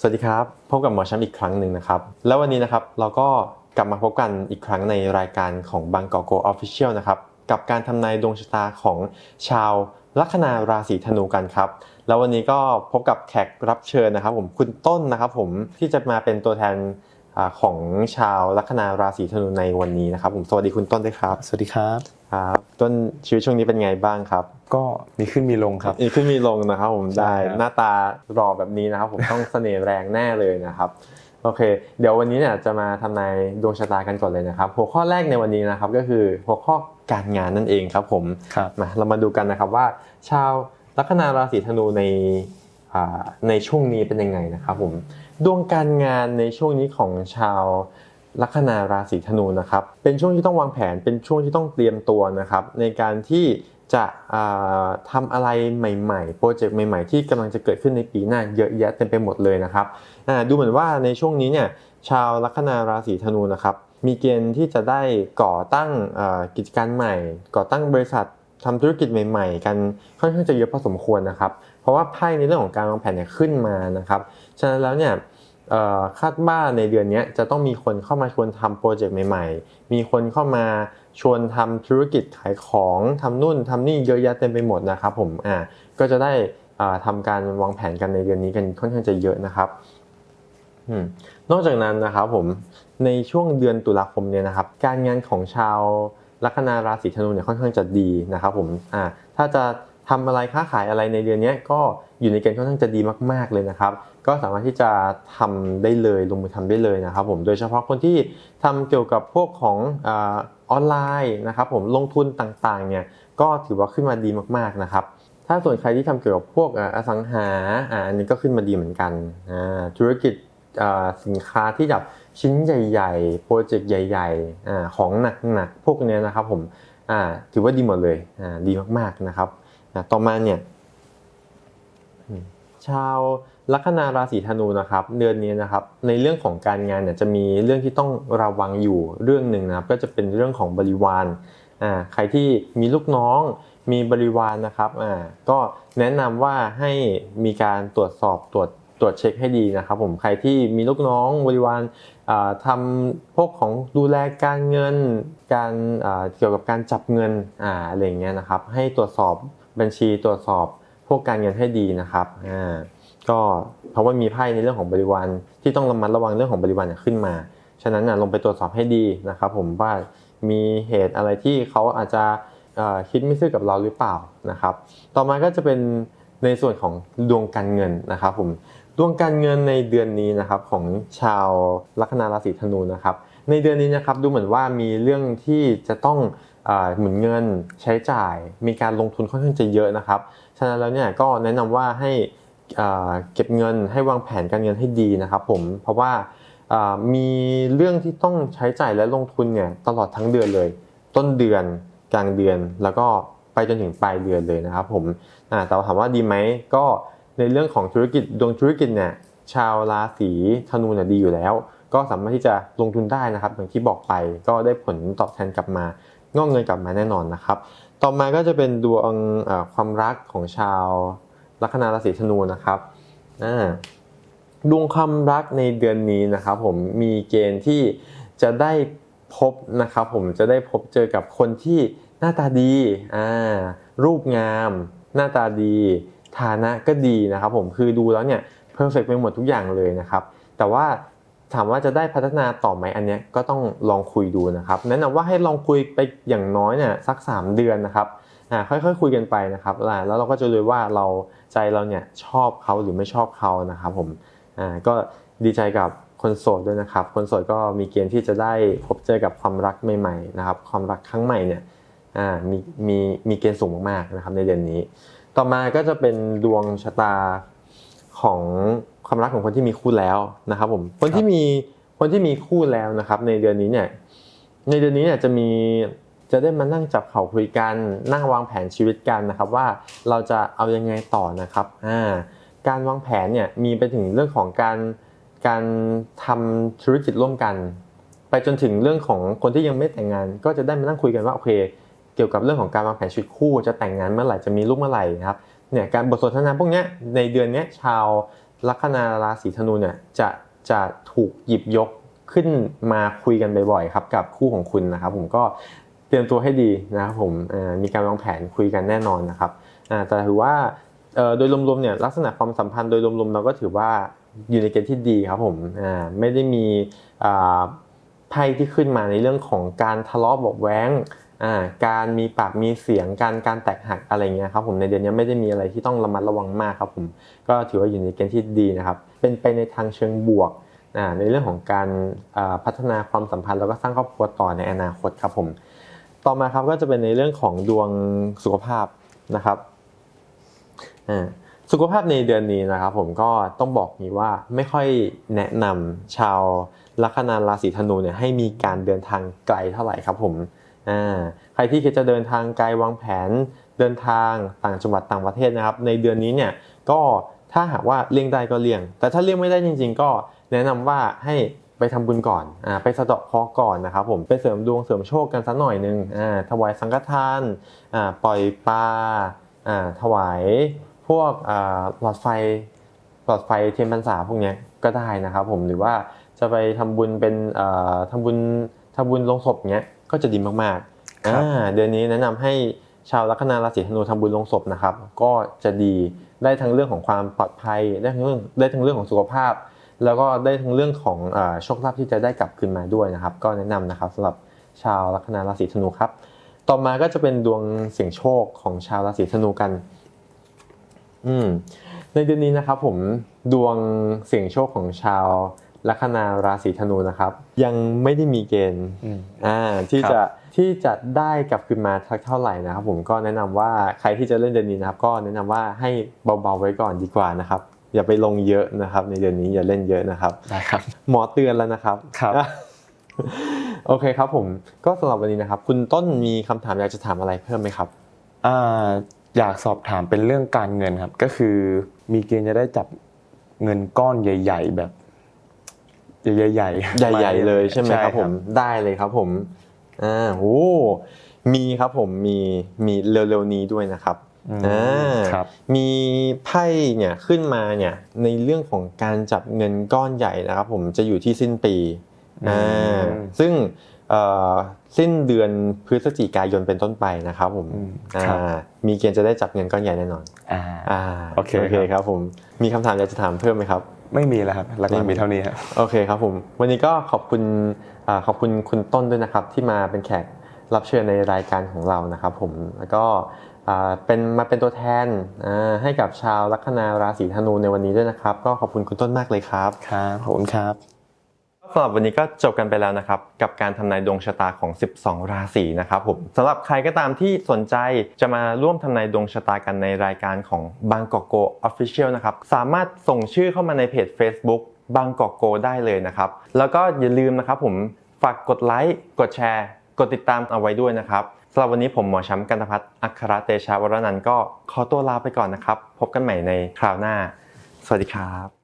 สวัสดีครับ พบกับหมอแชมป์อีกครั้งหนึ่งนะครับ แล้ววันนี้นะครับเราก็กลับมาพบกันอีกครั้งในรายการของบางกอกโกออฟฟิเชียลนะครับ กับการทำนายดวงชะตาของชาวลัคนาราศีธนูกันครับ แล้ววันนี้ก็พบกับแขกรับเชิญนะครับ ผมคุณต้นนะครับ ผมที่จะมาเป็นตัวแทน ของชาวลัคนาราศีธนูในวันนี้นะครับผมสวัสดีคุณต้นด้วยครับ สวัสดีครับครับต้นชีวิตช่วงนี้เป็นไงบ้างครับ ก็มีขึ้นมีลงครับมีขึ้นมีลงนะครับผมใช่ได้ครับหน้าตารอแบบนี้นะครับผมต้องเสน่ห์แรงแน่เลยนะครับโอเค เดี๋ยววันนี้เนี่ยจะมาทำนายดวงชะตากันก่อนเลยนะครับ หัวข้อแรกในวันนี้นะครับก็คือหัวข้อการงานนั่นเองครับผมครับมาเรามาดูกันนะครับว่า ชาวลัคนาราศีธนูในอ่าในช่วงนี้เป็นยังไงนะครับผม ดวงการงานในช่วงนี้ของชาวลัคนาราศีธนูนะครับ เป็นช่วงที่ต้องวางแผน เป็นช่วงที่ต้องเตรียมตัวนะครับ ในการที่จะอ่าทำอะไรใหม่ๆ โปรเจกต์ใหม่ๆ ที่กำลังจะเกิดขึ้นในปีหน้าเยอะแยะเต็มไปหมดเลยนะครับ ดูเหมือนว่าในช่วงนี้เนี่ยชาวลัคนาราศีธนูนะครับ มีเกณฑ์ที่จะได้ก่อตั้งกิจการใหม่ ก่อตั้งบริษัททำธุรกิจใหม่ ๆ กันค่อนข้างจะเยอะพอสมควรนะครับ ราะว่าไพ่ในเรื่องของการวางแผนเนี่ยขึ้นมานะครับ ฉะนั้นแล้วเนี่ยคาดว่าในเดือนนี้จะต้องมีคนเข้ามาชวนทำโปรเจกต์ใหม่ๆ มีคนเข้ามาชวนทำธุรกิจขายของทำนู่นทำนี่เยอะแยะเต็มไปหมดนะครับผมอ่าก็จะได้อ่าทำการวางแผนกันในเดือนนี้กันค่อนข้างจะเยอะนะครับอนอกจากนั้นนะครับผมในช่วงเดือนตุลาคมเนี่ยนะครับ การงานของชาวลัคนาราศีธนูเนี่ยค่อนข้างจะดีนะครับผมอ่าถ้าจะ ทำอะไรค้าขายอะไรในเดือนนี้ก็อยู่ในเกณฑ์ค่อนข้างจะดีมาก ๆเลยนะครับ ก็สามารถที่จะทำได้เลยลงมือทำได้เลยนะครับ ผมโดยเฉพาะคนที่ทำเกี่ยวกับพวกของอออนไลน์นะครับ ผมลงทุนต่างๆเนี่ยก็ถือว่าขึ้นมาดีมากๆนะครับ ถ้าส่วนใครที่ทำเกี่ยวกับพวกอสังหาอ,อันนี้ก็ขึ้นมาดีเหมือนกันธุรกิจสินค้าที่แบบชิ้นใหญ่ๆ โปรเจกต์ใหญ่ๆอของหนักๆพวกนี้นะครับ ผมถือว่าดีหมดเลยดีมากๆนะครับ ต่อมาเนี่ยชาวลัคนาราศีธนูนะครับ เดือนนี้นะครับ ในเรื่องของการงานเนี่ยจะมีเรื่องที่ต้องระวังอยู่เรื่องหนึ่งนะครับ ก็จะเป็นเรื่องของบริวารอ่าใครที่มีลูกน้องมีบริวารนะครับอ่าก็แนะนำว่าให้มีการตรวจสอบตรวจตรวจเช็คให้ดีนะครับ ผมใครที่มีลูกน้องบริวารทำพวกของดูแลการเงินการเกี่ยวกับการจับเงินออะไรอย่างเงี้ยนะครับ ให้ตรวจสอบ บัญชีตรวจสอบพวกการเงินให้ดีนะครับอ่าก็เพราะว่ามีไพ่ในเรื่องของบริวารที่ต้องระมัดระวังเรื่องของบริวารขึ้นมา ฉะนั้นนะลงไปตรวจสอบให้ดีนะครับผมว่ามีเหตุอะไรที่เขาอาจจะคิดไม่ซื่อกับเราหรือเปล่านะครับ ต่อมาก็จะเป็นในส่วนของดวงการเงินนะครับผมดวงการเงินในเดือนนี้นะครับของชาวลัคนาราศีธนูนะครับ ในเดือนนี้นะครับดูเหมือนว่ามีเรื่องที่จะต้อง หมุนเงินใช้จ่ายมีการลงทุนค่อนข้างจะเยอะนะครับฉะนั้นแล้วเนี่ยก็แนะนำว่าให้เก็บเงินให้วางแผนการเงินให้ดีนะครับผมเพราะว่ามีเรื่องที่ต้องใช้จ่ายและลงทุนเนี่ยตลอดทั้งเดือนเลย ต้นเดือนกลางเดือน แล้วก็ไปจนถึงปลายเดือนเลยนะครับผมแต่ถามว่าดีไหมก็ในเรื่องของธุรกิจดวงธุรกิจเนี่ยชาวราศีธนูเนี่ยดีอยู่แล้ว ก็สามารถที่จะลงทุนได้นะครับอย่างที่บอกไปก็ได้ผลตอบแทนกลับมา งอกเงินกลับมาแน่นอนนะครับ ต่อมาก็จะเป็นดวงความรักของชาวลัคนาราศีธนูนะครับดวงความรักในเดือนนี้นะครับ ผมมีเกณฑ์ที่จะได้พบนะครับ ผมจะได้พบเจอกับคนที่หน้าตาดีอ่ารูปงาม หน้าตาดีฐานะก็ดีนะครับ ผมคือดูแล้วเนี่ยเพอร์เฟกไปหมดทุกอย่างเลยนะครับ แต่ว่า ถามว่าจะได้พัฒนาต่อไหมอันเนี้ยก็ต้องลองคุยดูนะครับแนะนำว่าให้ลองคุยไปอย่างน้อยเนี่ยสัก 3 เดือนนะครับอ่าค่อยๆคุยกันไปนะครับแล้วเราก็จะรู้ว่าเราใจเราเนี่ยชอบเขาหรือไม่ชอบเขานะครับผมอ่าก็ดีใจกับคนโสดด้วยนะครับ คนโสดก็มีเกณฑ์ที่จะได้พบเจอกับความรักใหม่ๆนะครับ ความรักครั้งใหม่เนี่ยอ่ามีมีมีเกณฑ์สูงมากๆนะครับในเดือนนี้ ต่อมาก็จะเป็นดวงชะตา ของความรักของคนที่มีคู่แล้วนะครับผมคนที่มีคนที่มีคู่แล้วนะครับ ในเดือนนี้เนี่ยในเดือนนี้เนี่ยจะมีจะได้มานั่งจับเข่าคุยกันนั่งวางแผนชีวิตกันนะครับว่าเราจะเอายังไงต่อนะครับอ่าการวางแผนเนี่ยมีไปถึงเรื่องของการการทำธุรกิจร่วมกัน ไปจนถึงเรื่องของคนที่ยังไม่แต่งงาน ก็จะได้มานั่งคุยกันว่าโอเค เกี่ยวกับเรื่องของการวางแผนชีวิตคู่จะแต่งงานเมื่อไหร่จะมีลูกเมื่อไหร่นะครับ เนี่ยการบทสนทนาพวกนี้ในเดือนนี้ชาวลัคนาราศีธนูเนี่ยจะจะถูกหยิบยกขึ้นมาคุยกันบ่อยๆครับกับคู่ของคุณนะครับ ผมก็เตรียมตัวให้ดีนะครับผมมีการวางแผนคุยกันแน่นอนนะครับแต่ถือว่าโดยรวมๆเนี่ยลักษณะความสัมพันธ์โดยรวมๆเราก็ถือว่าอยู่ในเกณฑ์ที่ดีครับผมไม่ได้มีไพ่ที่ขึ้นมาในเรื่องของการทะเลาะเบาะแว้ง การมีปากมีเสียงการการแตกหักอะไรเงี้ยครับผมในเดือนนี้ไม่ได้มีอะไรที่ต้องระมัดระวังมากครับผมก็ถือว่าอยู่ในเกณฑ์ที่ดีนะครับเป็นไปในทางเชิงบวกอ่าในเรื่องของการพัฒนาความสัมพันธ์แล้วก็สร้างครอบครัวต่อในอนาคตครับผมต่อมาครับก็จะเป็นในเรื่องของดวงสุขภาพนะครับอ่าสุขภาพในเดือนนี้นะครับผมก็ต้องบอกนี้ว่าไม่ค่อยแนะนำชาวลัคนาราศีธนูเนี่ยให้มีการเดินทางไกลเท่าไหร่ครับผม ใครที่คิดจะเดินทางไกลวางแผน เดินทางต่างจังหวัดต่างประเทศนะครับ ในเดือนนี้เนี่ยก็ถ้าหากว่าเลี่ยงได้ก็เลี่ยง แต่ถ้าเลี่ยงไม่ได้จริง ๆ ก็แนะนำว่าให้ไปทำบุญก่อนอ่าไปสะเดาะเคราะห์ก่อนนะครับผมไปเสริมดวงเสริมโชคกันสักหน่อยหนึงอ่าถวายสังฆทานอ่าปล่อยปลาอ่าถวายพวกอ่าหลอดไฟหลอดไฟเทียนพรรษาพวกนี้ก็ได้นะครับผมหรือว่าจะไปทำบุญเป็นอ่าทำบุญทำบุญลงศพเนี้ย ก็จะดีมากๆครับอ่าเดือนนี้แนะนำให้ชาวลัคนาราศีธนูทำบุญลงศพนะครับ ก็จะดีได้ทั้งเรื่องของความปลอดภัย ได้ทั้งเรื่องได้ทั้งเรื่องของสุขภาพ แล้วก็ได้ทั้งเรื่องของอ่าโชคลาภที่จะได้กลับคืนมาด้วยนะครับ ก็แนะนำนะครับสำหรับชาวลัคนาราศีธนูครับ ต่อมาก็จะเป็นดวงเสี่ยงโชคของชาวราศีธนูกัน อืมในเดือนนี้นะครับผมดวงเสี่ยงโชคของชาว ลัคนาราศีธนูนะครับ ยังไม่ได้มีเกณฑ์อืมอ่าที่ครับจะที่จะได้กลับคืนมาทักเท่าไหร่นะครับ ผมก็แนะนำว่าใครที่จะเล่นเดือนนี้นะครับ ก็แนะนำว่าให้เบาๆไว้ก่อนดีกว่านะครับ อย่าไปลงเยอะนะครับ ในเดือนนี้อย่าเล่นเยอะนะครับได้ครับ หมอเตือนแล้วนะครับครับโอเคครับผมก็สำหรับวันนี้นะครับ คุณต้นมีคำถามอยากจะถามอะไรเพิ่มไหมครับอ่าอยากสอบถามเป็นเรื่องการเงินครับ ก็คือมีเกณฑ์จะได้จับเงินก้อนใหญ่ ๆ แบบ ใหญ่ๆใหญ่ ๆ เลยใช่ไหมครับผมได้เลยครับผมอ่าโหมีครับผมมีมีเร็วๆนี้ด้วยนะครับอืมอ่าครับมีไพ่เนี่ยขึ้นมาเนี่ยในเรื่องของการจับเงินก้อนใหญ่นะครับ ผมจะอยู่ที่สิ้นปีอ่าซึ่งเอ่อสิ้นเดือนพฤศจิกายนเป็นต้นไปนะครับผมอืมอ่าครับมีเกณฑ์จะได้จับเงินก้อนใหญ่แน่นอนอ่าอ่าโอเคโอเคครับผม มีคำถามอยากจะถามเพิ่มไหมครับ ไม่มีแล้วครับหลักไม่มีๆมีเท่านี้ครับโอเคครับผมวันนี้ก็ขอบคุณอ่าขอบคุณคุณต้นด้วยนะครับ ที่มาเป็นแขกรับเชิญในรายการของเรานะครับ ผมแล้วก็อ่าเป็นมาเป็นตัวแทนอ่าให้กับชาวลัคนาราศีธนูในวันนี้ด้วยนะครับ ก็ขอบคุณคุณต้นมากเลยครับครับขอบคุณครับ สำหรับวันนี้ก็จบกันไปแล้วนะครับกับการทำนายดวงชะตาของ 12 ราศีนะครับผมสำหรับใครก็ตามที่สนใจจะมาร่วมทำนายดวงชะตากันในรายการของบางกอกโก Official นะครับสามารถส่งชื่อเข้ามาในเพจ Facebook บางกอกโกได้เลยนะครับแล้วก็อย่าลืมนะครับผมฝากกดไลค์กดแชร์ กดติดตามเอาไว้ด้วยนะครับสำหรับวันนี้ผมหมอช้ำกันตพัฒน์อัครเตชะวรนันท์ก็ขอตัวลาไปก่อนนะครับ พบกันใหม่ในคราวหน้า สวัสดีครับ